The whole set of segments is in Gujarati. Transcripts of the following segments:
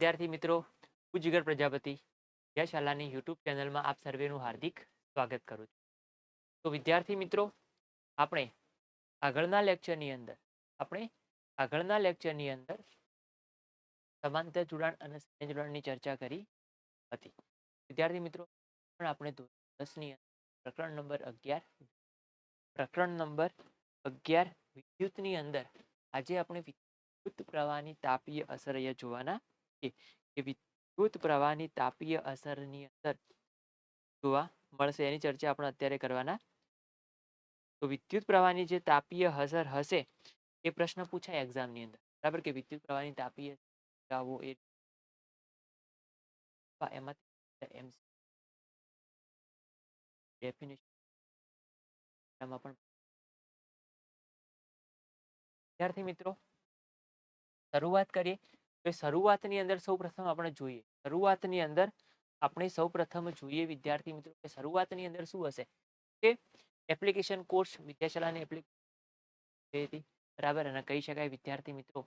વિદ્યાર્થી મિત્રો હું પ્રજાપતિ શાલાની યુટ્યુબ ચેનલમાં આપ સર્વેનું હાર્દિક સ્વાગત કરું છું. તો વિદ્યાર્થી મિત્રો, આપણે આગળના લેક્ચરની અંદર, આપણે આગળના લેક્ચરની અંદર સમાંતર જોડાણ અને સંયોજક જોડાણની ચર્ચા કરી હતી. વિદ્યાર્થી મિત્રો, પણ આપણે દસની અંદર પ્રકરણ નંબર અગિયાર, પ્રકરણ નંબર અગિયાર વિદ્યુતની અંદર આજે આપણે વિદ્યુત પ્રવાહની તાપીય અસર જોવાના છે કે વિદ્યુત પ્રવાહની તાપીય અસરની અંદર જોવા મળશે. એની ચર્ચા આપણે અત્યારે કરવાના. તો વિદ્યુત પ્રવાહની જે તાપીય અસર હશે, એ પ્રશ્ન પૂછાય એક્ઝામની અંદર. બરાબર કે વિદ્યુત પ્રવાહની તાપીય આવો એ એમાંથી એમ ડેફિનેશન એમાં પણ વિદ્યાર્થી મિત્રો, શરૂઆત કરીએ. તો શરૂઆતની અંદર સૌ પ્રથમ આપણે જોઈએ. શરૂઆતની અંદર આપણે સૌ પ્રથમ જોઈએ વિદ્યાર્થી મિત્રો કે શરૂઆતની અંદર શું હશે? કે એપ્લિકેશન કોર્સ વિદ્યાશાળાની એપ્લિકેશન બરાબર? અને કહી શકાય વિદ્યાર્થી મિત્રો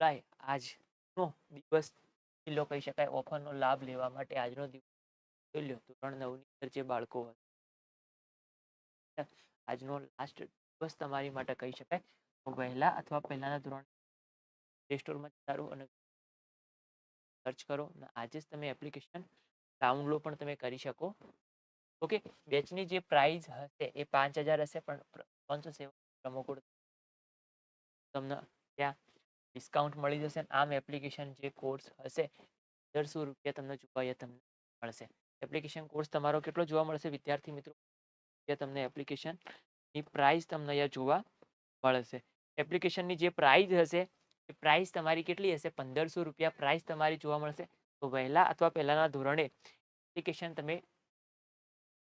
લાય આજનો દિવસ કિલ્લો કહી શકાય, ઓફરનો લાભ લેવા માટે આજનો દિવસ જોઈ લો ધોરણ નવની અંદર જે બાળકો આજનો લાસ્ટ દિવસ તમારી માટે કહી શકાય વહેલા અથવા પહેલાના ધોરણ પ્લે સ્ટોરમાં જતા અને સર્ચ કરો અને આજે જ તમે એપ્લિકેશન ડાઉનલોડ પણ તમે કરી શકો. ઓકે? બેચની જે પ્રાઇસ હશે એ પાંચ હજાર હશે, પણ પાંચસો સેવન પ્રમો કોડ તમને ત્યાં ડિસ્કાઉન્ટ મળી જશે આમ એપ્લિકેશન જે કોર્સ હશે દરસો રૂપિયા તમને ચૂકવ્યા તમને મળશે. એપ્લિકેશન કોર્સ તમારો કેટલો જોવા મળશે? વિદ્યાર્થી મિત્રો તમને એપ્લિકેશનની પ્રાઇસ તમને અહીંયા જોવા મળશે. એપ્લિકેશનની જે પ્રાઇસ હશે પ્રાઇસ તમારી કેટલી હશે? પંદરસો રૂપિયા પ્રાઇસ તમારી જોવા મળશે. તો વહેલા અથવા પહેલાના ધોરણે એપ્લિકેશન તમે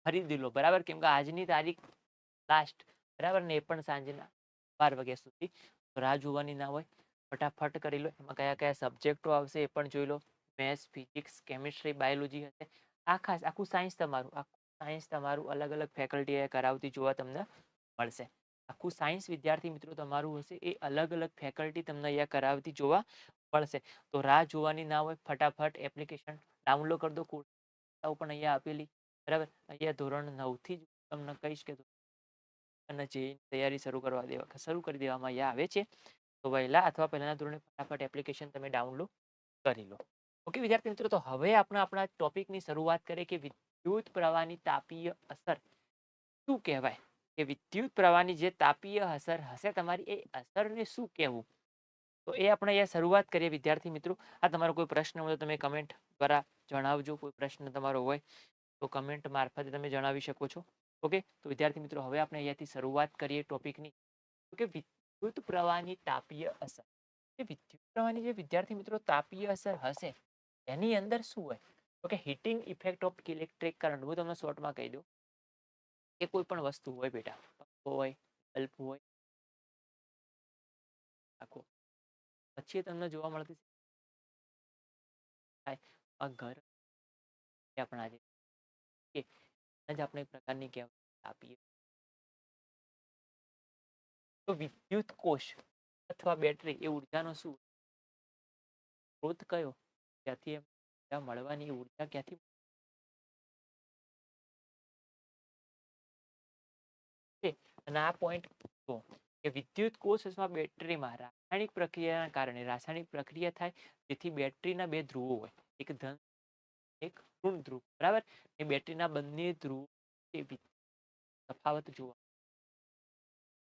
ખરીદી લો. બરાબર? કેમ કે આજની તારીખ લાસ્ટ બરાબર? ને એ પણ સાંજના બાર વાગ્યા સુધી રાહ જોવાની ના હોય. ફટાફટ કરી લો. એમાં કયા કયા સબ્જેક્ટો આવશે એ પણ જોઈ લો. મેથ્સ ફિઝિક્સ કેમિસ્ટ્રી બાયોલોજી હશે. આ ખાસ, આખું સાયન્સ તમારું, આખું સાયન્સ તમારું અલગ અલગ ફેકલ્ટી કરાવતી જોવા તમને મળશે. આખું સાયન્સ વિદ્યાર્થી મિત્રો તમારું હશે, એ અલગ અલગ ફેકલ્ટી તમને અહીંયા કરાવતી જોવા મળશે. તો રાહ જોવાની ના હોય, ફટાફટ એપ્લિકેશન ડાઉનલોડ કરી દો કોર્સ પણ અહીંયા આપેલી, બરાબર? અહીંયા ધોરણ નવથી જ તમને કહીશ કે અને જે તૈયારી શરૂ કરવા દેવા શરૂ કરી દેવામાં અહીંયા આવે છે. તો વહેલા અથવા પહેલાના ધોરણે ફટાફટ એપ્લિકેશન તમે ડાઉનલોડ કરી લો. ઓકે, વિદ્યાર્થી મિત્રો, તો હવે આપણે આપણા ટોપિકની શરૂઆત કરીએ કે વિદ્યુત પ્રવાહની તાપીય અસર શું કહેવાય? કે વિદ્યુત પ્રવાહની જે તાપીય અસર હશે, તમારી એ અસરને શું કહેવું? તો એ આપણે અહીંયા શરૂઆત કરીએ, વિદ્યાર્થી મિત્રો. આ તમારો કોઈ પ્રશ્ન હોય તો તમે કમેન્ટ દ્વારા જણાવજો. કોઈ પ્રશ્ન તમારો હોય તો કમેન્ટ મારફતે તમે જણાવી શકો છો. ઓકે તો વિદ્યાર્થી મિત્રો, હવે આપણે અહીંયાથી શરૂઆત કરીએ ટોપિકની. કે વિદ્યુત પ્રવાહની તાપીય અસર. એ વિદ્યુત પ્રવાહની જે વિદ્યાર્થી મિત્રો તાપીય અસર હશે, એની અંદર શું હોય? Okay heating effect of electric current હું તમને શોર્ટમાં કહી દઉં. કે કોઈ પણ વસ્તુ હોય બેટા હોય, બલ્બ હોય. આખો પછી તમને જોવા મળતી આ ઘર આપણા જે કે જ આપણે એક પ્રકારની કહેવત આપીએ. તો વિદ્યુત કોષ અથવા બેટરી એ ઉર્જાનો શું? સ્ત્રોત કયો? ત્યાંથી એમ મળવાની ઊર્જા ક્યાંથી અને આ પોઈન્ટ કે વિદ્યુત કોષ અથવા બેટરીમાં રાસાયણિક પ્રક્રિયાના કારણે રાસાયણિક પ્રક્રિયા થાય, જેથી બેટરીના બે ધ્રુવો હોય. એક ધન, એક ઋણ ધ્રુવ, બરાબર? એ બેટરીના બંને ધ્રુવ એ તફાવત જોવા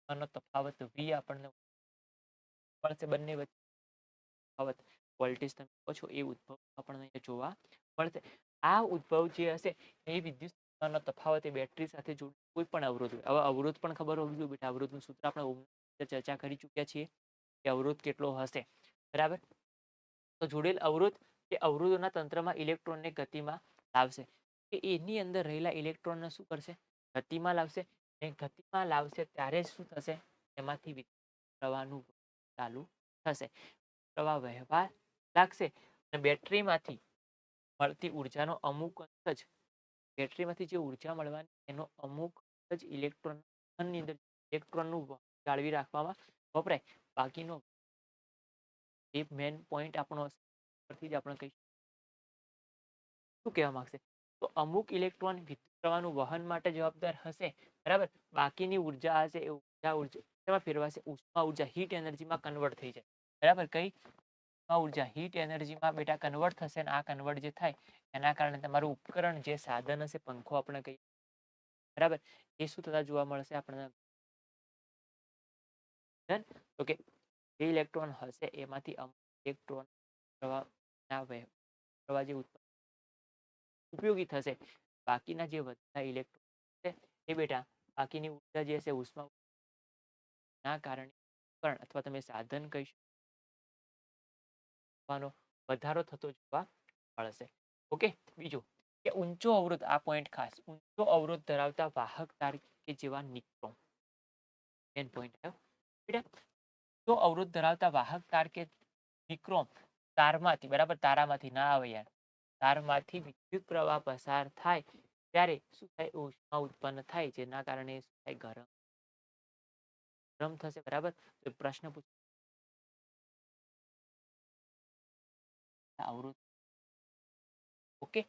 આનો તફાવત વી આપણને મળશે બંને વચ્ચે. તફાવત વોલ્ટેજ તમે કહો છો, એ ઉદ્ભવ આપણને જોવા મળશે. આ ઉદ્ભવ જે હશે, એ વિદ્યુત નો તફાવત એ બેટરી સાથે જોડ કોઈ પણ અવરોધ હવે અવરોધ પણ ખબર હોવી જોઈએ, બેટા. અવરોધનું સૂત્ર આપણે ચર્ચા કરી ચૂક્યા છીએ કે અવરોધ કેટલો હશે. બરાબર? તો જોડેલ અવરોધ કે અવરોધોના તંત્રમાં ઇલેક્ટ્રોનને ગતિમાં લાવશે. કે એની અંદર રહેલા ઇલેક્ટ્રોનને શું કરશે? ગતિમાં લાવશે. ને ગતિમાં લાવશે ત્યારે શું થશે? એમાંથી પ્રવાહનું ચાલુ થશે. પ્રવાહ વહેવા લાગશે. અને બેટરીમાંથી મળતી ઉર્જાનો અમુક અંશ જ બેટરીમાંથી જે ઊર્જા મળવાની એનો અમુક જ ઇલેક્ટ્રોન અંદર ઇલેક્ટ્રોનનું જાળવી રાખવામાં વપરાય. બાકીનો એ મેન પોઈન્ટ આપણો પરથી જ આપણે કહીશું. શું કહેવા માંગશે? તો અમુક ઇલેક્ટ્રોન વિદ્યુત પ્રવાહનું વહન માટે જવાબદાર હશે, બરાબર? બાકીની ઊર્જા હશે એ ઊર્જા ઊર્જા ફેરવાશે ઉષ્મા ઊર્જા હીટ એનર્જીમાં કન્વર્ટ થઈ જાય. બરાબર? કઈ? ઊર્જા હીટ એનર્જીમાં બેટા કન્વર્ટ થશે અને આ કન્વર્ટ જે થાય, એના કારણે તમારું ઉપકરણ જે સાધન હશે, પંખો આપણે કહીએ, બરાબર? એ શું થતા જોવા મળશે આપણને? તો કે જે ઇલેક્ટ્રોન હશે, એમાંથી અમુક ઇલેક્ટ્રોન પ્રવાહના વહે, પ્રવાહ જે ઉત્પન્ન ઉપયોગી થશે. બાકીના જે વધતા ઇલેક્ટ્રોન છે એ બેટા બાકીની ઊર્જા જે હશે, ઉષ્મા ના કારણે, ઉપકરણ અથવા તમે સાધન કહી શકો વધારો થતો જોવા મળશે. ઓકે, બીજું કે ઊંચો અવરોધ, આ પોઈન્ટ ખાસ, ઊંચો અવરોધ ધરાવતા વાહક તાર કે જેવા નિક્રોમ મેન પોઈન્ટ ઊંચો અવરોધ ધરાવતા વાહક તાર કે નિક્રોમ તારમાંથી, બરાબર, તારામાંથી, ના આવે યાર. તારમાંથી વિદ્યુત પ્રવાહ પસાર થાય ત્યારે શું થાય? ઉષ્મા ઉત્પન્ન થાય, જેના કારણે શું થાય? ગરમ. ગરમ થશે, બરાબર? પ્રશ્ન પૂછ. અવરોધ ઓકે,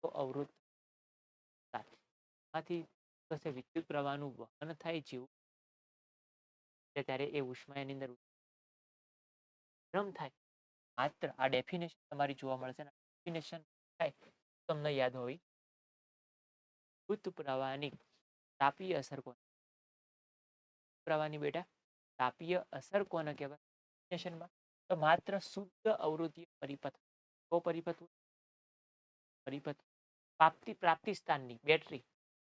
તો અવરોધ આથી થશે વિદ્યુત પ્રવાહનું વહન થાય જેવું ત્યારે એ ઉષ્મા અંદર ભ્રમ થાય. માત્ર આ ડેફિનેશન તમારી જોવા મળશે ડેફિનેશન થાય, તમને યાદ હોય. વિદ્યુત પ્રવાહની તાપીય અસર કોને? પ્રવાહની બેટા, તાપીય અસર કોને કહેવાય? ડેફિનેશનમાં તો માત્ર શુદ્ધ અવરોધીય પરિપથ તો પરિપથ પ્રાપ્તિ પ્રાપ્તિ સ્થાનની બેટરી.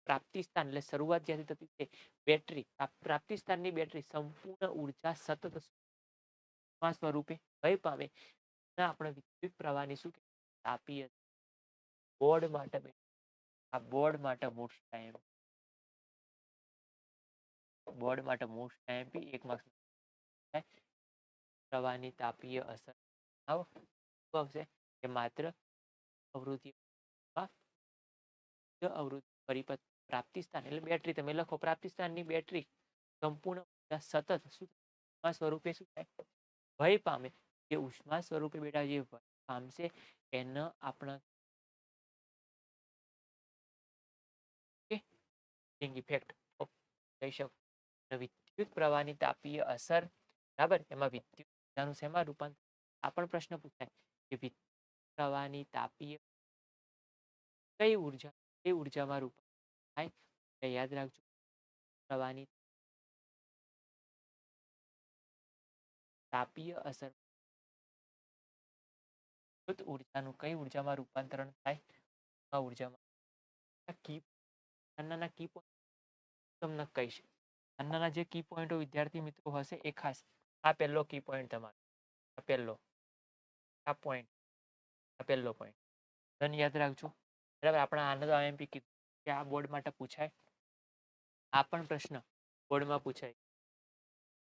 પ્રાપ્તિ સ્થાન એટલે શરૂઆત જ્યાંથી થતી છે, બેટરી. પ્રાપ્તિ સ્થાનની બેટરી સંપૂર્ણ ઊર્જા સતત સ્વરૂપે ભય પામે. આપણે વિદ્યુત પ્રવાહની શું તાપીય. બોર્ડ માટે આ બોર્ડ માટે મોસ્ટ ટાઈમ. બોર્ડ માટે મોસ્ટ ટાઈમ એક માર્ક્સ પ્રવાહની તાપીય અસર. આવો આવશે? કે માત્ર અવૃત્તિ અવૃત્તિ પરિપથ પ્રાપ્તિ સ્થાન. એટલે બેટરી, તમે લખો પ્રાપ્તિ સ્થાનની બેટરી સંપૂર્ણ સતત શું સ્વરૂપે શું થાય? ભય પામે. જે ઉષ્મા સ્વરૂપે બેટા જે ભય પામશે એને આપણા ઇફેક્ટ કહી શકો. વિદ્યુત પ્રવાહની તાપીય અસર, બરાબર? એમાં વિદ્યુત શેમાં રૂપાંતર? આ પણ પ્રશ્ન પૂછાય. કે વિદ્યુત પ્રવાહની તાપીય કઈ ઊર્જા એ ઉર્જામાં રૂપાંતર થાય યાદ રાખજો. પ્રવાહની તાપીય અસર ઉર્જાનું કઈ ઉર્જામાં રૂપાંતરણ થાય? ઉર્જામાં. કી નાના કી તમને કહીશ નાના જે કી પોઈન્ટો વિદ્યાર્થી મિત્રો હશે, એ ખાસ, આ પહેલો કી પોઈન્ટ તમારો. પહેલો. આ પોઈન્ટ આ પહેલો પોઈન્ટ ધન યાદ રાખજો. બરાબર, આપણા આનંદ આઈએમપી કીધું કે આ બોર્ડ માટે પૂછાય. આ પણ પ્રશ્ન બોર્ડમાં પૂછાય.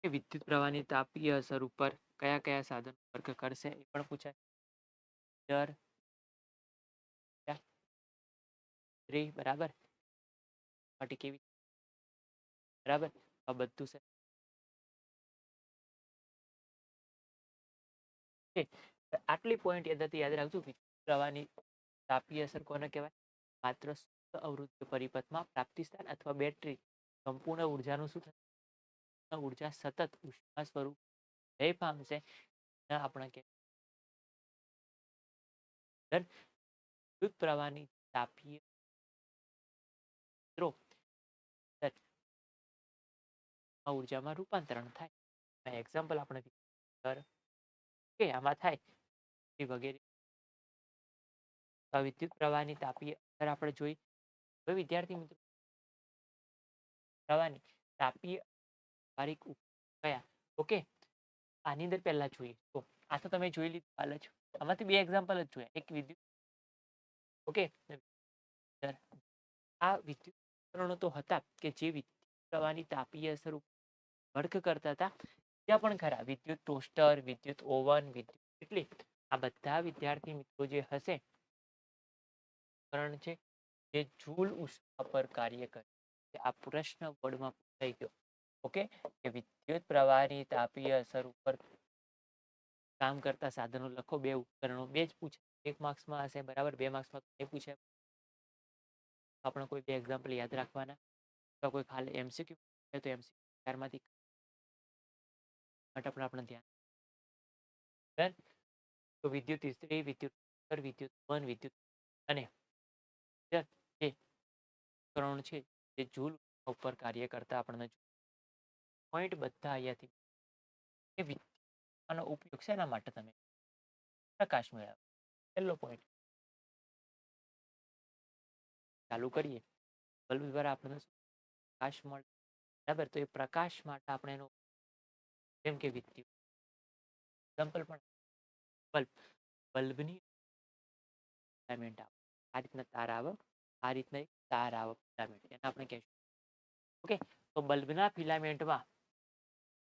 કે વિદ્યુત પ્રવાહની તાપીય અસર ઉપર કયા કયા સાધનો વર્ક કરશે એ પણ પૂછાય. દર બરાબર? માટે કેવી? બરાબર? આ બધું છે. આટલી પોઈન્ટ યાદ રાખજો વિદ્યુત તાપીય અસર કોને કહેવાય? માત્ર અવરોધ પરિપથમાં પ્રાપ્તિ સ્થાન અથવા બેટરી સંપૂર્ણ ઉર્જાનું શું થશે? ઊર્જા સતત ઉષ્મા સ્વરૂપ જય પામશે આપણે કે વિદ્યુત પ્રવાહની તાપીય ઉર્જામાં રૂપાંતરણ થાય. એક્ઝામ્પલ આપણે કે આમાં થાય વગેરે. વિદ્યુત પ્રવાહની તાપીય અસર આપણે જોઈ. હવે વિદ્યાર્થી મિત્રો પ્રવાહની તાપીય તારીખ કયા ઓકે? આની અંદર પહેલા જોઈએ. તો આ તો તમે જોઈ લીધું હાલ જ. આમાંથી બે એક્ઝામ્પલ જ જોયા. એક વિદ્યુત ઓકે? આ વિદ્યુત તો હતા કે જે વિદ્યુત પ્રવાહની તાપીય અસર વર્ક કરતા હતા. ત્યાં પણ ખરા. વિદ્યુત ટોસ્ટર, વિદ્યુત ઓવન, વિદ્યુત એટલે આ બધા વિદ્યાર્થી મિત્રો જે હશે ઉપકરણ છે જે જૂલ ઉષ્મા પર કાર્ય કરે આ પ્રશ્ન બોર્ડમાં પૂછાઈ ગયો. ઓકે? કે વિદ્યુત પ્રવાહની તાપીય અસર ઉપર કામ કરતા સાધનો લખો, બે ઉપકરણો, બે જ પૂછે. એક માર્ક્સમાં હશે, બરાબર? બે માર્ક્સમાં એ પૂછે. આપણે કોઈ બે એક્ઝામ્પલ યાદ રાખવાના? અથવા કોઈ ખાલી એમસીક્યુ છે તો એમસીક્યુ ચારમાંથી માટે આપણે આપણે ધ્યાન? તો વિદ્યુત ઇસ્ત્રી વિદ્યુત વિદ્યુત વન, વિદ્યુત અને જે ઉપકરણ છે, જે જૂલ ઉપર કાર્ય કરતા આપણને પોઈન્ટ બધા અહીંયાથી એ વિદ્યુતનો ઉપયોગ શેના માટે તમે પ્રકાશ મેળવો? પહેલો પોઈન્ટ. ચાલુ કરીએ. બલ્બ દ્વારા આપણને પ્રકાશ મળે? બરાબર? તો એ પ્રકાશ માટે આપણે એનો જેમ કે વિદ્યુત. એક્ઝામ્પલ પણ બલ્બ, બલ્બની ફિલામેન્ટ આવે. આ રીતના તાર આવે, આ રીતના એક તાર આવે ફિલામેન્ટ, એને આપણે કહેશું. ઓકે? તો બલ્બના ફિલામેન્ટમાં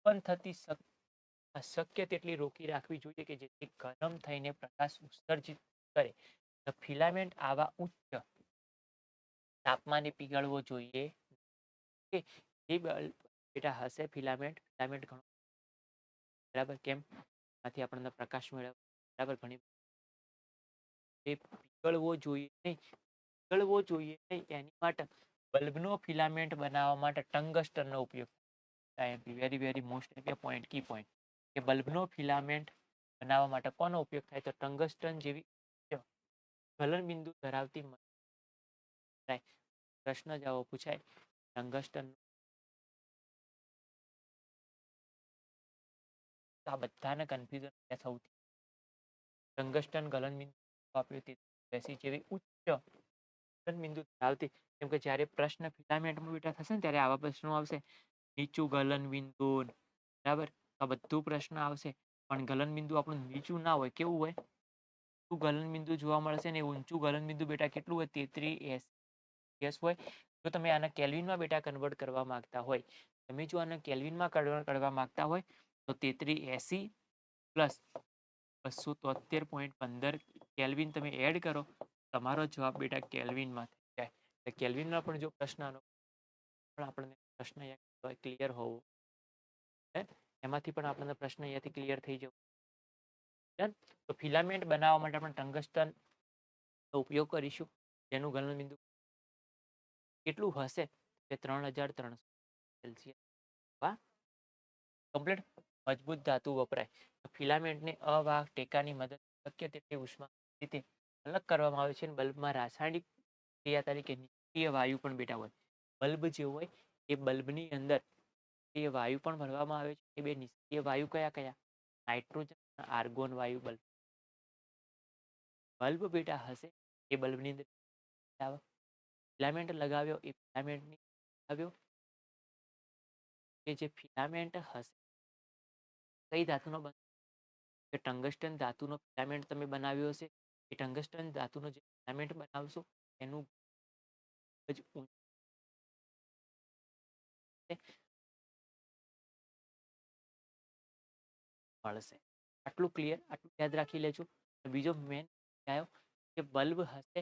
ઉત્પન્ન થતી શક્ય તેટલી રોકી રાખવી જોઈએ કે જેથી ગરમ થઈને પ્રકાશ ઉત્સર્જિત કરે. તો ફિલામેન્ટ આવા ઉચ્ચ તાપમાને પીગળવો જોઈએ. ઓકે બલ્બ બેટા હશે ફિલામેન્ટ ફિલામેન્ટ ઘણો બરાબર કેમ? આથી આપણને પ્રકાશ મેળવે બરાબર ઘણી એ પીગળવો જોઈએ નહીં. પીગળવો જોઈએ નહીં એની માટે બલ્બનો ફિલામેન્ટ બનાવવા માટે ટંગસ્ટનનો ઉપયોગ થાય. Very very most point key point કે બલ્બનો ફિલામેન્ટ બનાવવા માટે કોનો ઉપયોગ થાય? તો ટંગસ્ટન જેવી ગલનબિંદુ ધરાવતી પ્રશ્ન જવાબ પૂછાય. ટંગસ્ટન આ બધાને કન્ફ્યુઝન સૌથી ટંગસ્ટન ગલનબિંદુ આપ્યું તે બેસી જેવી ઉચ્ચ ગલનબિંદુ ધરાવતી. કેમ કે જ્યારે પ્રશ્ન ફિલામેન્ટમાં બેઠા થશે ને, ત્યારે આવા પ્રશ્નો આવશે? નીચું ગલનબિંદુ. બરાબર? આ બધું પ્રશ્ન આવશે. પણ ગલનબિંદુ આપણું નીચું ના હોય, કેવું હોય? ઊંચું ગલનબિંદુ જોવા મળશે ને ઊંચું ગલનબિંદુ બેટા કેટલું હોય? તેત્રી એસ એસ હોય. જો તમે આના કેલ્વિનમાં બેટા કન્વર્ટ કરવા માંગતા હોય, તમે જો આને કેલ્વિનમાં કન્વર્ટ કરવા માંગતા હોય, તો તેત્રી એસી પ્લસ બસો તોતેર પોઈન્ટ પંદર કેલ્વિન તમે એડ કરો, તમારો જવાબ બેટા કેલ્વિનમાં થઈ જાય. એટલે કેલ્વિનમાં પણ જો પ્રશ્ન પણ આપણને પ્રશ્ન ક્લિયર હોવો. એમાંથી પણ આપણને પ્રશ્ન અહીંયાથી ક્લિયર થઈ જવું? તો ફિલામેન્ટ બનાવવા માટે આપણે ટંગસ્ટન ઉપયોગ કરીશું. જેનું ગલનબિંદુ કેટલું હશે? કે ત્રણ હજાર ત્રણસો સેલ્સિયસ કમ્પ્લીટ મજબૂત ધાતુ વપરાય. ફિલામેન્ટને અવાહક ટેકાની મદદ શક્ય તેટલી ઉષ્મા રીતે અલગ કરવામાં આવે છે બલ્બમાં રાસાયણિક ક્રિયા તરીકે નિષ્ક્રિય વાયુ પણ બેટા હોય. બલ્બ જે હોય એ બલ્બની અંદર એ વાયુ પણ ભરવામાં આવે છે. એ બે નિષ્ક્રિય વાયુ કયા કયા? નાઇટ્રોજન આર્ગોન વાયુ બલ્બ. બલ્બ બેટા હશે એ બલ્બની અંદર ફિલામેન્ટ લગાવ્યો એ ફિલામેન્ટની લગાવ્યો કે જે ફિલામેન્ટ હશે કઈ ધાતુનો બનશે ટંગસ્ટન ધાતુનો ફિલામેન્ટ તમે બનાવ્યો હશે? એ ટંગસ્ટન ધાતુનો જે ફિલામેન્ટ બનાવશો, એનું જ મળશે. આટલું ક્લિયર આટલું યાદ રાખી લેજો. બીજો મેન આવ્યો કે બલ્બ હશે.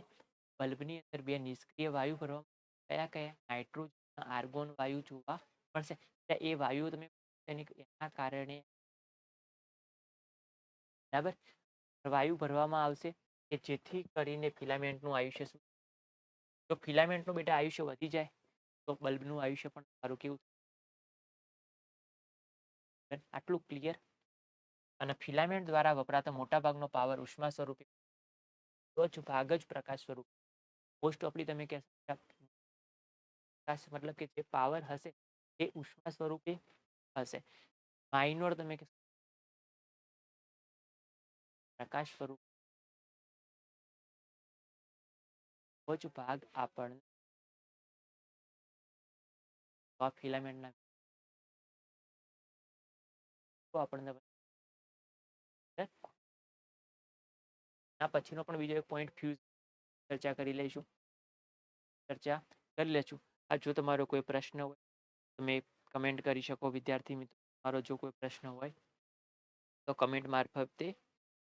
બલ્બની અંદર બે નિષ્ક્રિય વાયુ ભરવા કયા કયા? નાઇટ્રોજન આર્ગોન વાયુ જોવા મળશે. એ વાયુ તમે એના કારણે બરાબર? વાયુ ભરવામાં આવશે કે જેથી કરીને ફિલામેન્ટનું આયુષ્ય શું? જો ફિલામેન્ટનું બેટા આયુષ્ય વધી જાય, તો બલ્બનું આયુષ્ય પણ સારું કેવું આટલું ક્લિયર અને ફિલામેન્ટ દ્વારા વપરાતો મોટાભાગનો પાવર ઉષ્મા સ્વરૂપે જ ભાગ જ પ્રકાશ સ્વરૂપ. મોસ્ટ ઓફલી તમે કહેશો, પ્રકાશ મતલબ કે જે પાવર હશે, એ ઉષ્મા સ્વરૂપે હશે. માઇનોર તમે પ્રકાશ સ્વરૂપ જ ભાગ આપણને આ ફિલામેન્ટના આપણને ના પછીનો પણ બીજો એક પોઈન્ટ ફ્યુઝ ચર્ચા કરી લઈશું. ચર્ચા કરી લેશું. આ જો તમારો કોઈ પ્રશ્ન હોય, તમે કમેન્ટ કરી શકો વિદ્યાર્થી મિત્રો. તમારો જો કોઈ પ્રશ્ન હોય, તો કમેન્ટ મારફતે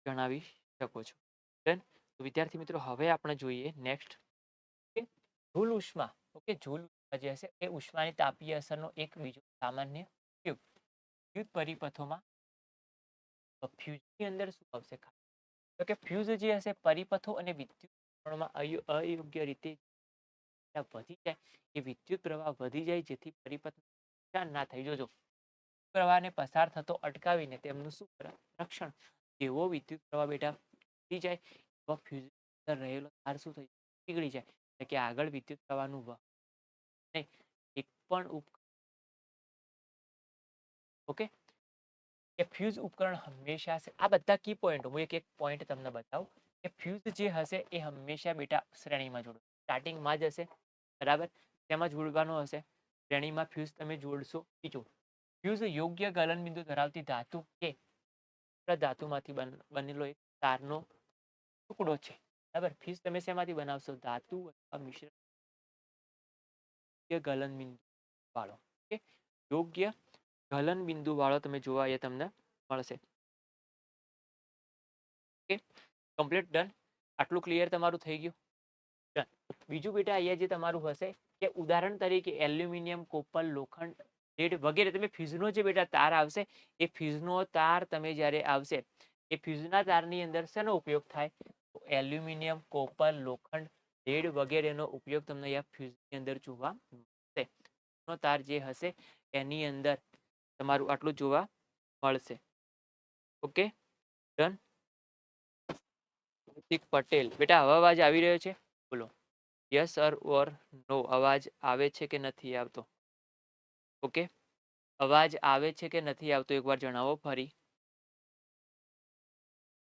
જણાવી શકો છો. ડન તો વિદ્યાર્થી મિત્રો, હવે આપણે જોઈએ નેક્સ્ટ જૂલ ઉષ્મા. ઓકે જૂલ ઉષ્મા જે હશે, એ ઉષ્માની તાપીય અસરનો એક બીજો સામાન્ય ઉપયોગ વિદ્યુત પરિપથોમાં ફ્યુઝની અંદર શું આવશે તો કે ફ્યુઝ જે હશે, પરિપથો અને વિદ્યુત અયોગ્ય રીતે વધી જાય. એ વિદ્યુત પ્રવાહ વધી જાય જેથી પરિપથ ના થઈ જોજો પ્રવાહને પસાર થતો અટકાવીને તેમનું શું રક્ષણ જેવો વિદ્યુત પ્રવાહ બેટા વધી જાય, એવો ફ્યુઝ અંદર રહેલો તાર શું થઈ? પીગળી જાય. એટલે કે આગળ વિદ્યુત પ્રવાહનું વહન નહીં, એક પણ ઉપ ઓકે? કે ફ્યુઝ ઉપકરણ હંમેશા હશે. આ બધા કી પોઈન્ટ હું એક એક પોઈન્ટ તમને બતાવું. કે ફ્યુઝ જે હશે એ હંમેશા બેટા શ્રેણીમાં જોડો. સ્ટાર્ટિંગમાં જ હશે, બરાબર? તેમાં જોડવાનું હશે. શ્રેણીમાં ફ્યુઝ તમે જોડશો, બીજું ફ્યુઝ યોગ્ય ગલનબિંદુ ધરાવતી ધાતુ કે ધાતુમાંથી બનેલો એક તારનો ટુકડો છે. બરાબર? ફીસ તમે શેમાંથી બનાવશો? ધાતુ અથવા મિશ્ર ગલન બિંદુ વાળો. ઓકે? યોગ્ય ગલન બિંદુ વાળો તમે જોવા એ તમને મળશે. ઓકે? Complete, done? આટલું ક્લિયર તમારું થઈ ગયું? ડન. બીજું બેટા અહીંયા જે તમારું હશે, કે ઉદાહરણ તરીકે એલ્યુમિનિયમ, કોપર, લોખંડ લેડ વગેરે તમે ફ્યુઝનો જે બેટા તાર આવશે, એ ફ્યુઝનો તાર તમે જ્યારે આવશે, એ ફ્યુઝના તારની અંદર શેનો ઉપયોગ થાય? એલ્યુમિનિયમ, કોપર, લોખંડ લેડ વગેરેનો ઉપયોગ તમને અહીંયા ફ્યુઝની અંદર જોવા મળશે. નો તાર જે હશે, એની અંદર તમારું આટલું જોવા મળશે. ઓકે? ડન? ઋતિક પટેલ, બેટા, હવે અવાજ આવી રહ્યો છે? બોલો. યસ અર ઓર નો, અવાજ આવે છે કે નથી આવતો? ઓકે? અવાજ આવે છે કે નથી આવતો? એકવાર જણાવો ફરી.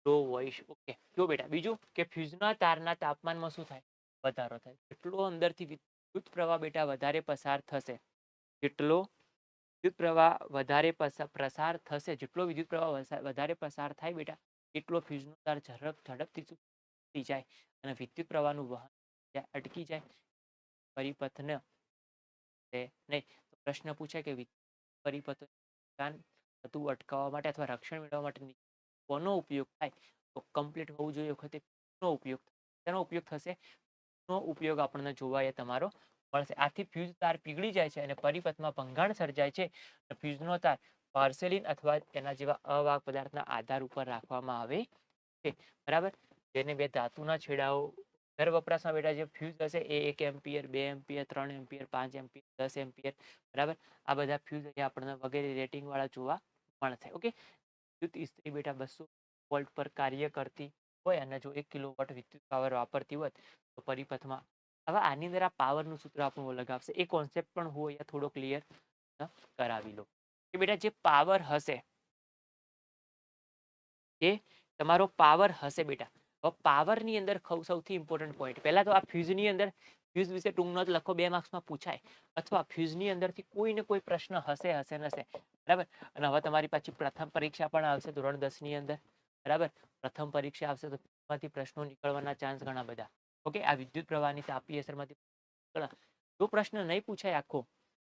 Low voice, okay. જો બેટા, બીજું કે ફ્યુઝના તારના તાપમાનમાં શું થાય? વધારો થાય. જેટલો અંદરથી વિદ્યુત પ્રવાહ બેટા વધારે પસાર થશે, જેટલો વિદ્યુત પ્રવાહ વધારે પ્રસાર થશે, જેટલો વિદ્યુત પ્રવાહ વધારે પસાર થાય બેટા, એટલો ફ્યુઝનો તાર ઝડપ, ઝડપથી થઈ જાય અને વિદ્યુત પ્રવાહનું વહન અટકી જાય. પરિપથને નહીં. પ્રશ્ન પૂછાય કે પરિપત્ર થતું અટકાવવા માટે અથવા રક્ષણ મેળવવા માટે કોનો ઉપયોગ થાય? તો કમ્પ્લીટ હોવું જોઈએ વખતે નો ઉપયોગ તેનો ઉપયોગ થશે નો ઉપયોગ આપણને જોવા એ તમારો મળશે. આથી ફ્યુઝ તાર પીગળી જાય છે અને પરિપથમાં ભંગાણ સર્જાય છે. ફ્યુઝનો તાર પાર્સેલિન અથવા તેના જેવા અવાહક પદાર્થના આધાર ઉપર રાખવામાં આવે છે. બરાબર? જેને બે ધાતુના છેડાઓ દર વપરાશમાં બેટા જે ફ્યુઝ હશે એ એક એમ્પિયર, બે એમ્પિયર, ત્રણ એમ્પિયર, પાંચ એમ્પિયર, દસ એમ્પિયર, બરાબર? આ બધા ફ્યુઝ અહીંયા આપણને વગેરે રેટિંગવાળા જોવા મળશે, ઓકે? વિદ્યુત ઇસ્ત્રી બેટા બસો વોલ્ટ પર કાર્ય કરતી હોય અને જો એક કિલો વોટ વિદ્યુત પાવર વાપરતી હોય તો પરિપથમાં. હવે આની અંદર આ પાવરનું સૂત્ર આપણું લગાવશે એ કોન્સેપ્ટ પણ હું અહીંયા થોડો ક્લિયર કરાવી લો કે બેટા જે પાવર હશે, એ તમારો પાવર હશે બેટા. હવે પાવરની અંદર સૌથી ઇમ્પોર્ટન્ટ પોઈન્ટ પહેલાં તો આ ફ્યુઝની અંદર ફ્યુઝ વિશે ટૂંક નોંધ લખો, બે માર્ક્સમાં પૂછાય. અથવા ફ્યુઝની અંદરથી કોઈ ને કોઈ પ્રશ્ન હશે હશે નશે બરાબર? અને હવે તમારી પાછી પ્રથમ પરીક્ષા પણ આવશે ધોરણ દસની અંદર. બરાબર? પ્રથમ પરીક્ષા આવશે તો એમાંથી પ્રશ્નો નીકળવાના ચાન્સ ઘણા બધા. ઓકે? આ વિદ્યુત પ્રવાહની તાપી અસરમાંથી. જો પ્રશ્ન નહીં પૂછાય આખો,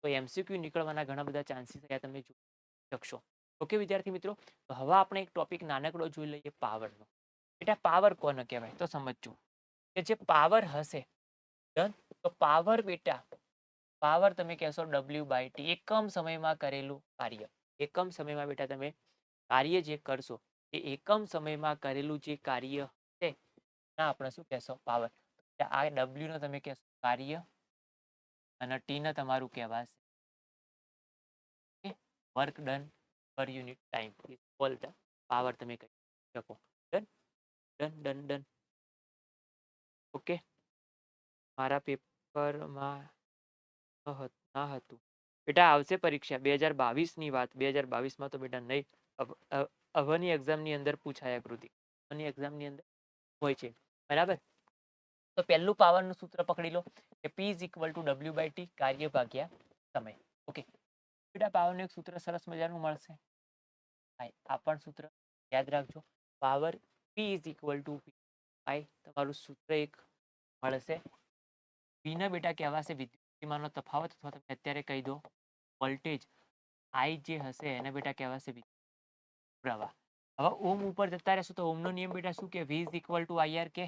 તો એમસીક્યુ નીકળવાના ઘણા બધા ચાન્સીસ અહીંયા તમે જોઈ શકશો. ઓકે, વિદ્યાર્થી મિત્રો? તો હવે આપણે એક ટોપિક નાનકડો જોઈ લઈએ પાવરનો બેટા પાવર કોને કહેવાય? તો સમજજો કે જે પાવર હશે, ડન? તો પાવર બેટા, પાવર તમે કહેશો ડબલ્યુ બાય ટી એકમ સમયમાં કરેલું કાર્ય. એકમ સમયમાં બેટા તમે કાર્ય જે કરશો, એ એકમ સમયમાં કરેલું જે કાર્ય છે ના આપણે શું કહેશો? પાવર. આ ડબલ્યુ નો તમે કહેશો કાર્ય અને ટી ને તમારું કહેવાશે. વર્ક ડન પર unit time all the power તમે કહી શકો. ડન ડન ડન ઓકે મારા પેપરમાં ના હતું બેટા, આવશે પરીક્ષા. બે હજાર બાવીસની વાત. બે હજાર બાવીસમાં તો બેટા નહીં. અવની એક્ઝામની અંદર પૂછાય કૃતિ અવની એક્ઝામની અંદર હોય છે. બરાબર? તો પહેલું પાવરનું સૂત્ર પકડી લો. કે P is equal to W by T કાર્ય ભાગ્યા સમય. ઓકે બેટા, પાવરનું એક સૂત્ર સરસ મજાનું મળશે. આ પણ સૂત્ર યાદ રાખજો. Power P is equal to I તમારું સૂત્ર એક મળશે. પીના બેટા કહેવાશે વિદ્યુતમાંનો તફાવત અથવા તમે અત્યારે કહી દો વોલ્ટેજ આઈ જે હશે એને બેટા કહેવાશે પ્રવાહ. હવે ઓમ ઉપર જતા રહેશું તો ઓમનો નિયમ બેટા શું કે V is equal to IR કે?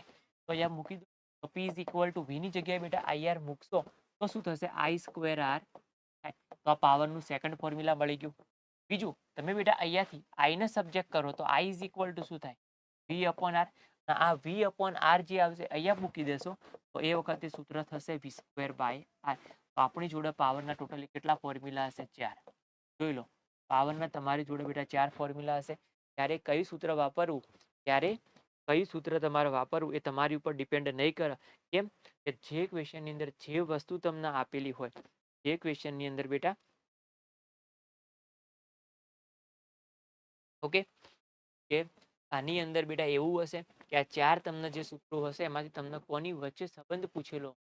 તો અહીંયા મૂકી દો. પી ઇઝ ઇક્વલ ટુ વીની જગ્યાએ બેટા આઈઆર મૂકશો તો શું થશે? આઈ સ્ક્વેર આર તો આ પાવરનું સેકન્ડ ફોર્મ્યુલા મળી ગયું. બીજું, તમે બેટા અહીંયાથી આઈને સબ્જેક્ટ કરો તો આઈ ઇઝ ઇક્વલ ટુ શું થાય? વી અપોન આર આ વી અપોન આર જે આવશે, અહીંયા મૂકી દેશો, તો એ વખતે સૂત્ર થશે વી સ્ક્વેર બાય આર તો આપણી જોડે પાવરના ટોટલી કેટલા ફોર્મ્યુલા હશે? ચાર. જોઈ લો, પાવરના તમારી જોડે બેટા ચાર ફોર્મ્યુલા હશે. ત્યારે કઈ સૂત્ર વાપરવું? ત્યારે કઈ સૂત્ર તમારે વાપરવું એ તમારી ઉપર ડિપેન્ડ નહીં કરે. કેમ? કે જે ક્વેશ્ચનની અંદર જે વસ્તુ તમને આપેલી હોય, જે ક્વેશ્ચનની અંદર બેટા ઓકે કે આની અંદર બેટા એવું હશે કે આ ચાર તમને જે સૂત્રો હશે, એમાંથી તમને કોની વચ્ચે સંબંધ પૂછેલો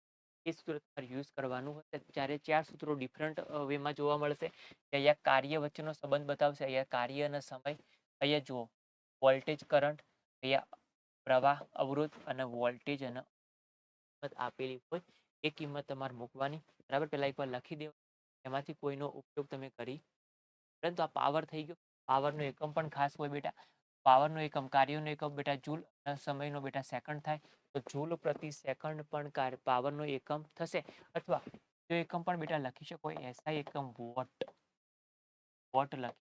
એ સૂત્ર તમારે યુઝ કરવાનું હશે. જ્યારે ચાર સૂત્રો ડિફરન્ટ વેમાં જોવા મળશે, કે અહીંયા કાર્ય વચ્ચેનો સંબંધ બતાવશે, અહીંયા કાર્ય અને સમય, અહીંયા જુઓ વોલ્ટેજ કરંટ અહીંયા પ્રવાહ, અવરોધ અને વોલ્ટેજ અને આપેલી હોય, એ કિંમત તમારે મૂકવાની. બરાબર? પહેલાં એકવાર લખી દેવા. એમાંથી કોઈનો ઉપયોગ તમે કરી. પરંતુ આ પાવર થઈ ગયો. પાવરનો એકમ પણ ખાસ હોય બેટા. પાવરનો એકમ કાર્યનો એકમ બેટા જૂલ સમયનો બેટા સેકન્ડ થાય, તો જૂલ પ્રતિ સેકન્ડ પણ પાવરનો એકમ થશે, અથવા જો એકમ પણ બેટા લખી શકો, એસઆઈ એકમ વોટ વોટ લખી.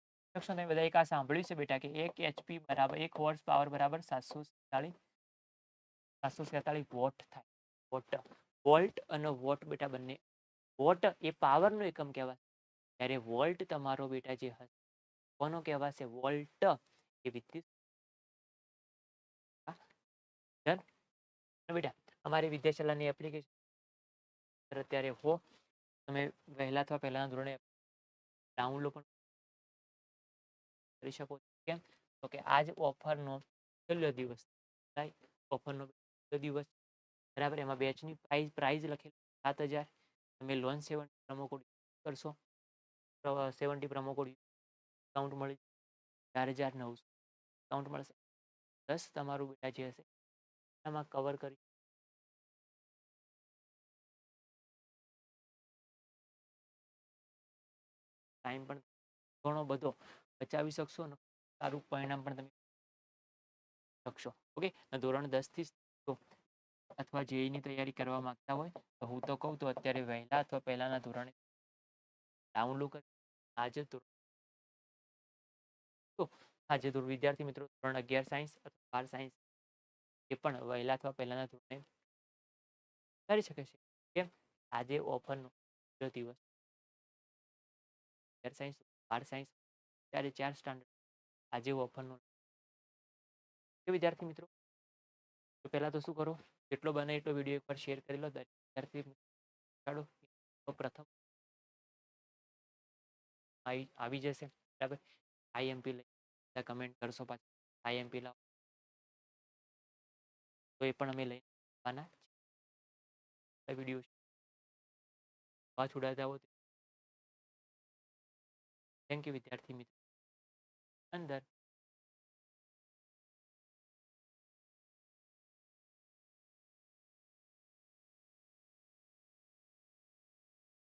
બરાબર સાતસો સેતાળીસ સાતસો સેતાળીસ વોટ થાય, વોટ, વોલ્ટ અને વોટ બેટા બંને, વોટ એ પાવરનો એકમ કહેવાય. ત્યારે વોલ્ટ તમારો બેટા જે હશે, કોનો કહેવાશે? વોલ્ટ. એ વિદ્યુત બેટા, અમારી વિદ્યાશાળાની એપ્લિકેશન અત્યારે હો, તમે વહેલા અથવા પહેલાના ધોરણે ડાઉનલોડ પણ કરી શકો કેમ? તો કે આજ ઓફરનો છેલ્લો દિવસ ઓફરનો છેલ્લો દિવસ, બરાબર? એમાં બેચની પ્રાઇઝ પ્રાઇઝ લખેલી સાત હજાર. તમે લોન સેવન પ્રમો કોડ કરશો. સેવન્ટી પ્રમો કોડ ડિસ્કાઉન્ટ મળી ચાર હજાર નવસો ડિસ્કાઉન્ટ મળશે. દસ તમારું બેટા જે હશે, એમાં કવર કરી ટાઈમ પણ ઘણો બધો બચાવી શકશો અને સારું પરિણામ પણ તમે શકશો. ઓકે ધોરણ દસથી અથવા જેઈની તૈયારી કરવા માંગતા હોય, તો હું તો કહું તો અત્યારે વહેલા અથવા પહેલાના ધોરણે ડાઉનલોડ કરી, આજે ધોરણ તો આજે દૂર વિદ્યાર્થી મિત્રો ધોરણ અગિયાર સાયન્સ અથવા બાર સાયન્સ એ પણ વહેલા અથવા પહેલાના ધોરણે કરી શકે છે. કેમ? આજે ઓફરનો દિવસ. અગિયાર સાયન્સ બાર સાયન્સ ત્યારે ચાર સ્ટાન્ડર્ડ આજે ઓફરનો. વિદ્યાર્થી મિત્રો, તો પહેલાં તો શું કરો? જેટલો બને એટલો વીડિયો એકવાર શેર કરી લો. વિદ્યાર્થી ચાલો પ્રથમ. આવી જશે. બરાબર? આઈએમપી લઈ કમેન્ટ કરશો પાછા આઈએમપી લાવો તો એ પણ અમે લઈ આવવાના વીડિયો પાછ ઉડાતા હો થેન્ક યુ વિદ્યાર્થી મિત્રો અંદર